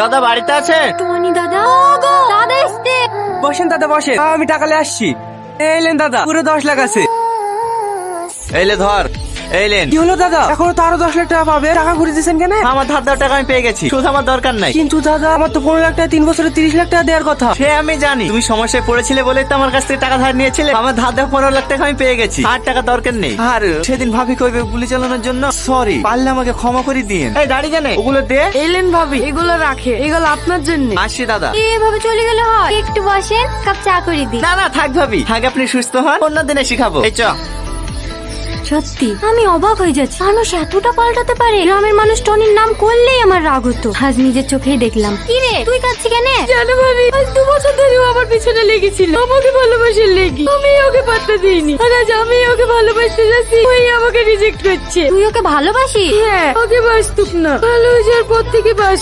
দাদা বাড়িতে আছে? টনি দাদা? গো দাদা এসছে। বসেন দাদা বসে আমি টাকা নিয়ে আসছি। এইলেন দাদা পুরো দশ লাখ আছে। এইলে ধর। এইলেন কি হলো দাদা? এখনও তো আরও দশ লাখ টাকা পাবে। টাকা ঘুরে দিয়েছেন কেন? আমার ধার দেওয়ার টাকা আমি পেয়ে গেছি। শুধু আমার দরকার নাই। কিন্তু দাদা আমার তো পনেরো লাখ টাকা তিন বছরে তিরিশ লাখ টাকা দেওয়ার কথা। সে আমি জানি। তুমি সমস্যায় পড়েছিলে বলেই তো আমার কাছ থেকে টাকা ধার নিয়েছিলে। আমার ধার দেওয়া পনেরো লাখ টাকা আমি পেয়ে গেছি। আর টাকা দরকার নেই। আর সেদিন ভাবি কইবে গুলি চালানোর জন্য। সরি পারলে আমাকে ক্ষমা করে দিন এই দাঁড়িয়ে জানে ওগুলো দে। এলেন ভাবি এগুলো রাখে। এগুলো আপনার জন্য। আসছি দাদা। এভাবে চলে গেলে হয়? একটু বসেন কাপ চা করে দিই। না না থাক ভাবি। থাক আপনি সুস্থ হন। অন্য দিনে শিখাবো। এই চ। সত্যি আমি অবাক হয়ে যাচ্ছি। মানুষ এতটা পাল্টাতে পারে? গ্রামের মানুষ টনির নাম করলেই আমার রাগ হতো। আজ নিজের চোখেই দেখলাম। কি রে? তুই কাচ্ছি কেন? জানো ভাবি? আজ দু বছর ধরে ও আমার পিছনে লেগেছিল। আমাকে ভালোবাসে লেগে। আমি ওকে পাত্তা দিইনি। আর আজ আমি ওকে ভালোবাসতে যাচ্ছি। ওই আমাকে রিজেক্ট করছে। তুই ওকে ভালোবাসিস? হ্যাঁ ওকে বাসতুক না। ভালো হয়ে যাওয়ার পর থেকে বাস